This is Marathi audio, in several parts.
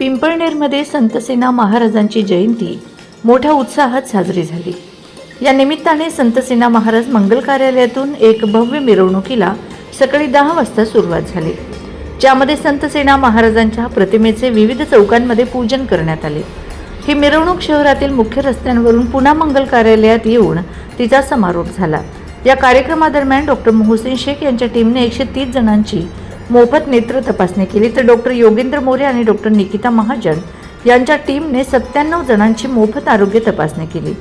पिंपळनेरमध्ये संतसेना महाराजांची जयंती मोठ्या उत्साहात साजरी झाली. या निमित्ताने संतसेना महाराज मंगल कार्यालयातून एक भव्य मिरवणुकीला सकाळी दहा वाजता सुरुवात झाली. ज्यामध्ये संतसेना महाराजांच्या प्रतिमेचे विविध चौकांमध्ये पूजन करण्यात आले. ही मिरवणूक शहरातील मुख्य रस्त्यांवरून पुन्हा मंगल कार्यालयात येऊन तिचा समारोप झाला. या कार्यक्रमादरम्यान डॉक्टर मोहसिन शेख यांच्या टीमने एकशे तीस जणांची मोफत नेत्र तपासणी केली तर डॉक्टर योगेंद्र मोरे आणि डॉक्टर निकिता महाजन यांच्या टीमने सत्त्याण्णव जणांची मोफत आरोग्य तपासणी केली.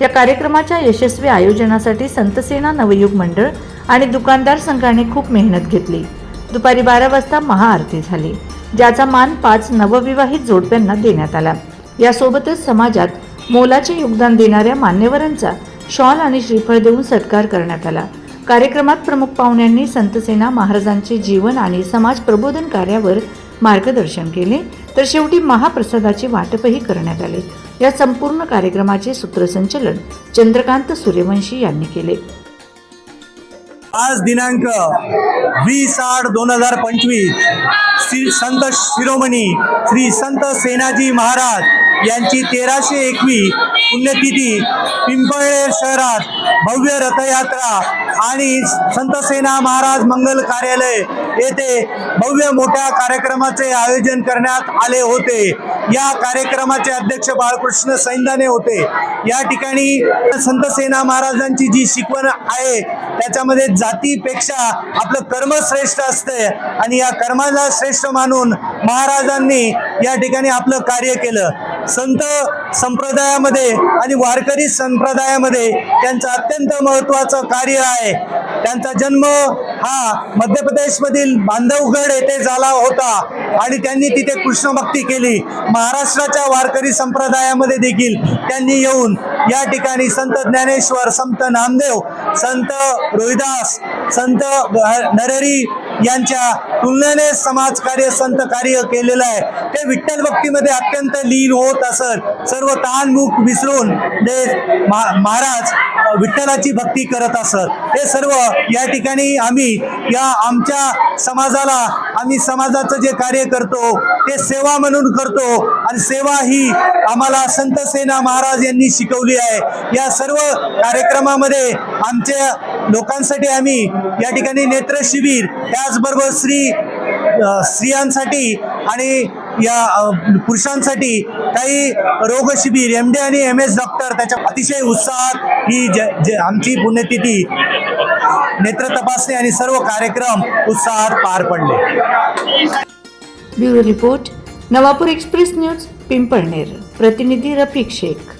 या कार्यक्रमाच्या यशस्वी आयोजनासाठी संतसेना नवयुग मंडळ आणि दुकानदार संघाने खूप मेहनत घेतली. दुपारी बारा वाजता महाआरती झाली ज्याचा मान पाच नवविवाहित जोडप्यांना देण्यात आला. यासोबतच समाजात मोलाचे योगदान देणाऱ्या मान्यवरांचा शॉल आणि श्रीफळ देऊन सत्कार करण्यात आला. कार्यक्रमात प्रमुख पाहुण्यांनी संतसेना महाराजांचे जीवन आणि समाज प्रबोधन कार्यावर मार्गदर्शन केले. तर शेवटी महाप्रसादाचे वाटपही करण्यात आले. या संपूर्ण कार्यक्रमाचे सूत्रसंचलन चंद्रकांत सूर्यवंशी यांनी केले. आज दिनांक वीस आठ दोन हजार पंचवीस श्री संत शिरोमणी श्री संत सेनाजी महाराज यांची तेराशे एकवी पुण्यतिथी पिंपळनेर शहरात भव्य रथयात्रा आणि संत सेना महाराज मंगल कार्यालय येथे भव्य मोठ्या कार्यक्रमाचे आयोजन करण्यात आले होते. या कार्यक्रमाचे अध्यक्ष बाळकृष्ण सैंदाने होते. या ठिकाणी संत सेना महाराजांची जी शिकवण आहे त्याच्यामध्ये जातीपेक्षा आपलं कर्म श्रेष्ठ असते आणि या कर्माला श्रेष्ठ मानून महाराजांनी या ठिकाणी आपलं कार्य केलं. संत संप्रदायामध्ये आणि वारकरी संप्रदायामध्ये त्यांचं अत्यंत महत्त्वाचं कार्य आहे. त्यांचा जन्म हा मध्य प्रदेशमधील बांधवगड येथे झाला होता आणि त्यांनी तिथे कृष्णभक्ती केली. महाराष्ट्राच्या वारकरी संप्रदायामध्ये देखील त्यांनी येऊन या ठिकाणी संत ज्ञानेश्वर संत नामदेव संत रोहिदास संत नरहरी यांच्या तुलनेने समाजकार्य संत कार्य केलेलं आहे. ते विठ्ठल भक्तीमध्ये अत्यंत लीन होत असत. सर्व ताणमुख विसरून ते महाराज विठ्ठलाची भक्ती करत असत. हे सर्व या ठिकाणी आम्ही या आमच्या समाजाला आम्ही समाजाचं जे कार्य करतो ते सेवा म्हणून करतो. आणि सेवा ही आम्हाला संत सेना महाराज यांनी शिकवली आहे. या सर्व कार्यक्रमामध्ये आमच्या लोकांसाठी आम्ही या ठिकाणी नेत्र शिबिर त्याचबरोबर स्त्री स्त्रियांसाठी आणि या पुरुषांसाठी काही रोग शिबिर एम डी आणि एम एस डॉक्टर त्याच्या अतिशय उत्साहात ही ज ज- आमची पुण्यतिथी नेत्र तपासणी आणि सर्व कार्यक्रम उत्साहात पार पडले. Bureau report Navapur express news Pimpalner. प्रतिनिधी रफिक शेख.